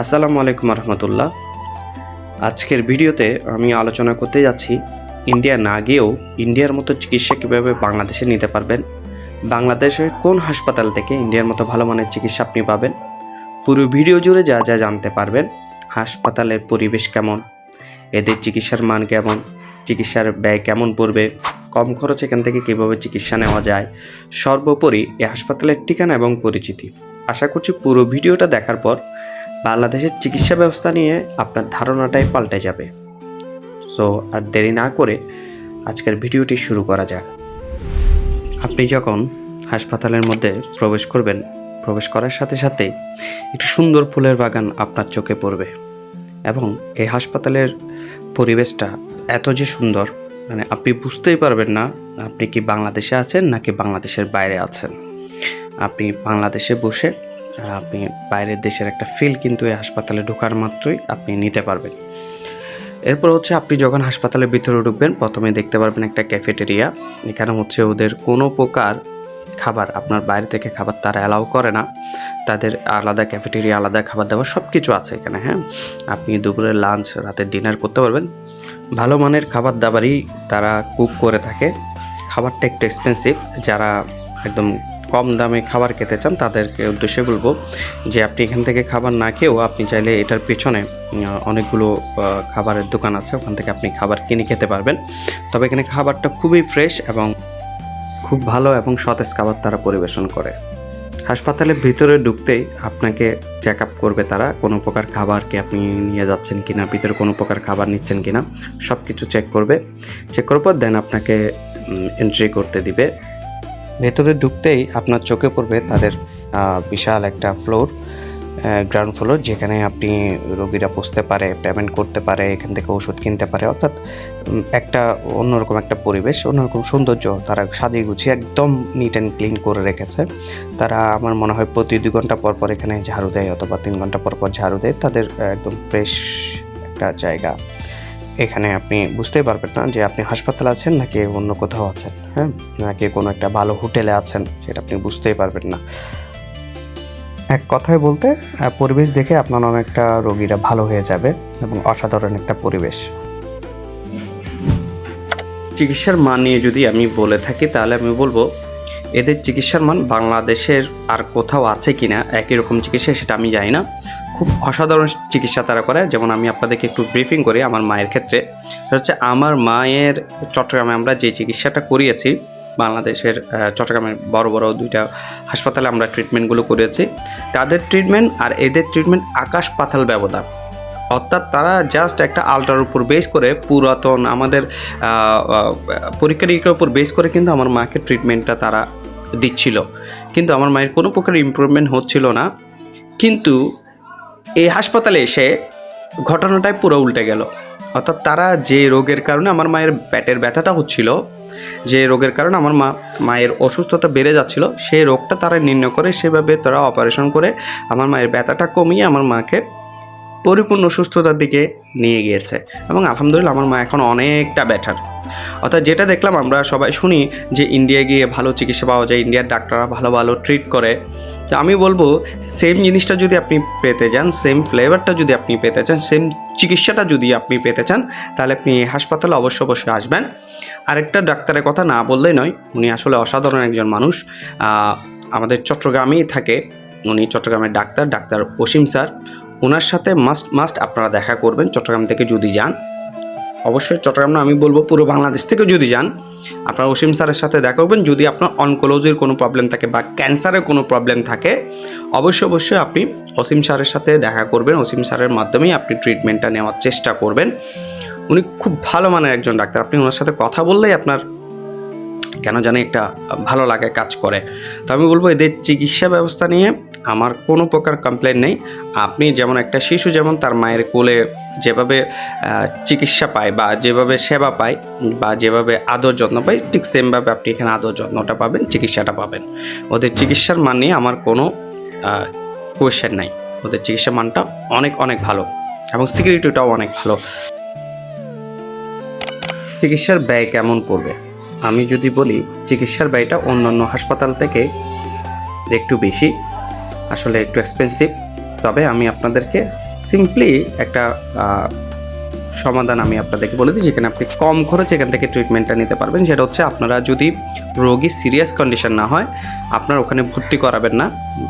আসসালামু আলাইকুম রহমতুল্লাহ। আজকের ভিডিওতে আমি আলোচনা করতে যাচ্ছি, ইন্ডিয়া না গিয়েও ইন্ডিয়ার মতো চিকিৎসা কীভাবে বাংলাদেশে নিতে পারবেন বাংলাদেশে কোন হাসপাতাল থেকে ইন্ডিয়ার মতো ভালো মানের চিকিৎসা আপনি পাবেন, পুরো ভিডিও জুড়ে যা যা জানতে পারবেন, হাসপাতালের পরিবেশ কেমন, এদের চিকিৎসার মান কেমন, চিকিৎসার ব্যয় কেমন পড়বে, কম খরচ এখান থেকে কীভাবে চিকিৎসা নেওয়া যায়, সর্বোপরি এই হাসপাতালের ঠিকানা এবং পরিচিতি। আশা করছি পুরো ভিডিওটা দেখার পর বাংলাদেশের চিকিৎসা ব্যবস্থা নিয়ে আপনার ধারণাটাই পাল্টে যাবে। সো আর দেরি না করে আজকের ভিডিওটি শুরু করা যাক। আপনি যখন হাসপাতালের মধ্যে প্রবেশ করবেন, প্রবেশ করার সাথে সাথে একটি সুন্দর ফুলের বাগান আপনার চোখে পড়বে এবং এই হাসপাতালের পরিবেশটা এত যে সুন্দর মানে আপনি বুঝতেই পারবেন না আপনি কি বাংলাদেশে আছেন নাকি বাংলাদেশের বাইরে আছেন। আপনি বাংলাদেশে বসে আপনি বাইরের দেশের একটা ফিল কিন্তু এই হাসপাতালে ঢোকার মাত্রই আপনি নিতে পারবেন। এরপর হচ্ছে আপনি যখন হাসপাতালের ভিতরে ঢুকবেন, প্রথমে দেখতে পারবেন একটা ক্যাফেটেরিয়া এখানে হচ্ছে ওদের কোনো প্রকার খাবার, আপনার বাইরে থেকে খাবার তারা অ্যালাউ করে না। তাদের আলাদা ক্যাফেটেরিয়া আলাদা খাবার দাবার সব কিছু আছে এখানে হ্যাঁ? আপনি দুপুরের লাঞ্চ রাতের ডিনার করতে পারবেন। ভালো মানের খাবার দাবারই তারা কুক করে থাকে। খাবারটা একটু এক্সপেন্সিভ যারা একদম কম দামে খাবার খেতে চান, তাদেরকে উদ্দেশ্যে বলব যে আপনি এখান থেকে খাবার না খেয়েও আপনি চাইলে এটার পেছনে অনেকগুলো খাবারের দোকান আছে, ওখান থেকে আপনি খাবার কিনে খেতে পারবেন। তবে এখানে খাবারটা খুবই ফ্রেশ এবং খুব ভালো এবং সতেজ খাবার তারা পরিবেশন করে। হাসপাতালের ভিতরে ঢুকতেই আপনাকে চেক আপ করবে তারা, কোনো প্রকার খাবার কি আপনি নিয়ে যাচ্ছেন কি না ভিতরে কোনো প্রকার খাবার নিচ্ছেন কি না সব কিছু চেক করবে। চেক করার পর দেন আপনাকে এন্ট্রি করতে দিবে। ভেতরে ঢুকতেই আপনার চোখে পড়বে তাদের বিশাল একটা ফ্লোর গ্রাউন্ড ফ্লোর যেখানে আপনি রোগীরা বসতে পারে পেমেন্ট করতে পারে, এখান থেকে ওষুধ কিনতে পারে। অর্থাৎ একটা অন্যরকম একটা পরিবেশ, অন্যরকম সৌন্দর্য তারা সাজিয়ে গুছিয়ে একদম নিট অ্যান্ড ক্লিন করে রেখেছে। তারা আমার মনে হয় প্রতি দুই ঘণ্টা পর পর এখানে ঝাড়ু দেয় অথবা তিন ঘণ্টা পর পর ঝাড়ু দেয়। তাদের একদম ফ্রেশ একটা জায়গা। এখানে আপনি বুঝতেই পারবেন না যে আপনি হাসপাতালে আছেন নাকি অন্য কোথাও আছেন হ্যাঁ? নাকি কোনো একটা ভালো হোটেলে আছেন, সেটা আপনি বুঝতেই পারবেন না। এক কথায় বলতে পরিবেশ দেখে আপনার অনেকটা রোগীরা ভালো হয়ে যাবে এবং অসাধারণ একটা পরিবেশ। চিকিৎসার মান নিয়ে যদি আমি বলে থাকি, তাহলে আমি বলব এদের চিকিৎসার মান বাংলাদেশের আর কোথাও আছে কি না একই রকম চিকিৎসা, সেটা আমি জানি না। খুব অসাধারণ চিকিৎসা তারা করে। যেমন আমি আপনাদেরকে একটু ব্রিফিং করি আমার মায়ের ক্ষেত্রে। হচ্ছে আমার মায়ের চট্টগ্রামে আমরা যে চিকিৎসাটা করিয়েছি, বাংলাদেশের চট্টগ্রামের বড় বড় দুইটা হাসপাতালে আমরা ট্রিটমেন্টগুলো করেছি তাদের ট্রিটমেন্ট আর এদের ট্রিটমেন্ট আকাশ পাতাল ব্যবধান। অর্থাৎ তারা জাস্ট একটা আলট্রার উপর বেস করে, পুরাতন আমাদের পরীক্ষা নিরীক্ষার উপর বেস করে কিন্তু আমার মাকে ট্রিটমেন্টটা তারা দিচ্ছিল। কিন্তু আমার মায়ের কোনো প্রকার ইমপ্রুভমেন্ট হচ্ছিল না। কিন্তু এই হাসপাতালে এসে ঘটনাটাই পুরো উল্টে গেল। অর্থাৎ তারা যে রোগের কারণে আমার মায়ের পেটের ব্যথাটা হচ্ছিল, যে রোগের কারণে আমার মা, মায়ের অসুস্থতা বেড়ে যাচ্ছিল, সেই রোগটা তারা নির্ণয় করে, সেভাবে তারা অপারেশন করে আমার মায়ের ব্যথাটা কমিয়ে আমার মাকে পরিপূর্ণ সুস্থতার দিকে নিয়ে গিয়েছে। এবং আলহামদুলিল্লাহ আমার মা এখন অনেকটা বেটার অর্থাৎ যেটা দেখলাম আমরা সবাই শুনি যে ইন্ডিয়া গিয়ে ভালো চিকিৎসা পাওয়া যায় ইন্ডিয়ার ডাক্তাররা ভালো ভালো ট্রিট করে। তো আমি বলব সেম জিনিসটা যদি আপনি পেতে চান সেম ফ্লেভারটা যদি আপনি পেতে চান সেম চিকিৎসাটা যদি আপনি পেতে চান, তাহলে আপনি হাসপাতালে অবশ্য অবশ্যই আসবেন। আরেকটা ডাক্তারের কথা না বললেই নয়, উনি আসলে অসাধারণ একজন মানুষ। আমাদের চট্টগ্রামেই থাকে। উনি চট্টগ্রামের ডাক্তার ডাক্তার অসীম স্যার। ওনার সাথে মাস্ট মাস্ট আপনারা দেখা করবেন চট্টগ্রাম থেকে যদি যান। অবশ্যই চট্টগ্রাম না আমি বলব পুরো বাংলাদেশ থেকে যদি যান, আপনারা অসীম স্যারের সাথে দেখা করবেন। যদি আপনার অনকোলজির কোনো প্রবলেম থাকে বা ক্যান্সারের কোনো প্রবলেম থাকে, অবশ্যই অবশ্যই আপনি অসীম স্যারের সাথে দেখা করবেন। অসীম স্যারের মাধ্যমেই আপনি ট্রিটমেন্টটা নেওয়ার চেষ্টা করবেন। উনি খুব ভালো মানের একজন ডাক্তার। আপনি ওনার সাথে কথা বললেই আপনার কেন জানি একটা ভালো লাগে, কাজ করে। তো আমি বলব এদের চিকিৎসা ব্যবস্থা নিয়ে আমার কোনো প্রকার কমপ্লেন নেই। আপনি যেমন একটা শিশু, যেমন তার মায়ের কোলে যেভাবে চিকিৎসা পায় বা যেভাবে সেবা পায় বা যেভাবে আদর যত্ন পায়, ঠিক সেমভাবে আপনি এখানে আদর যত্নটা পাবেন, চিকিৎসাটা পাবেন। ওদের চিকিৎসার মান নিয়ে আমার কোনো কোয়েশ্চেন নাই। ওদের চিকিৎসা মানটা অনেক অনেক ভালো এবং সিকিউরিটিটাও অনেক ভালো। চিকিৎসার ব্যয় কেমন পড়বে? আমি যদি বলি চিকিৎসার ব্যয়টা অন্যান্য হাসপাতাল থেকে একটু বেশি, আসলে একটু এক্সপেন্সিভ তবে আমি আপনাদেরকে সিম্পলি একটা সমাধান আমি আপনাদেরকে বলে দিই, যেখানে আপনি কম খরচে এখান থেকে ট্রিটমেন্টটা নিতে পারবেন। সেটা হচ্ছে আপনারা যদি রোগী সিরিয়াস কন্ডিশন না হয়, আপনার ওখানে ভর্তি করাবেন না,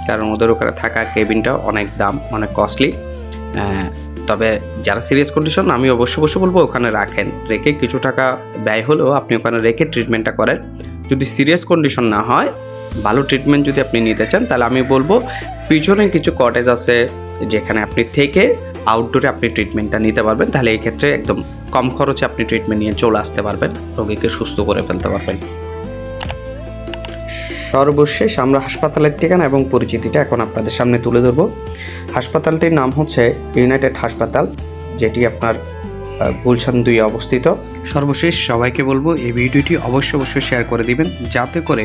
কারণ ওদের ওখানে থাকা কেবিনটা অনেক দাম, অনেক কস্টলি তবে যারা সিরিয়াস কন্ডিশন আমি অবশ্য অবশ্য বলব ওখানে রাখেন। রেখে কিছু টাকা ব্যয় হলেও আপনি ওখানে রেখে ট্রিটমেন্টটা করেন। যদি সিরিয়াস কন্ডিশন না হয়, ভালো ট্রিটমেন্ট যদি আপনি নিতে চান, তাহলে আমি বলব পিছনে কিছু কটেজ আছে যেখানে আপনি থেকে আউটডোরে আপনি ট্রিটমেন্টটা নিতে পারবেন। তাহলে এই ক্ষেত্রে একদম কম খরচে আপনি ট্রিটমেন্ট নিয়ে চলে আসতে পারবেন। রোগীকে সুস্থ করে ফেলতে পারবেন। সর্বশেষ আমরা হাসপাতালের ঠিকানা এবং পরিচিতিটা এখন আপনাদের সামনে তুলে ধরবো। হাসপাতালটির নাম হচ্ছে ইউনাইটেড হাসপাতাল, যেটি আপনার গুলশান দুই অবস্থিত। সর্বশেষ সবাইকে বলব, এই ভিডিওটি অবশ্যই অবশ্যই শেয়ার করে দিবেন, যাতে করে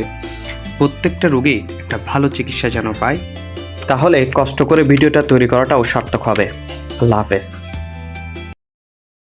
প্রত্যেকটা রোগী একটা ভালো চিকিৎসা যেন পায়। তাহলে কষ্ট করে ভিডিওটা তৈরি করাটাও সার্থক হবে। আল্লাহ হাফেজ।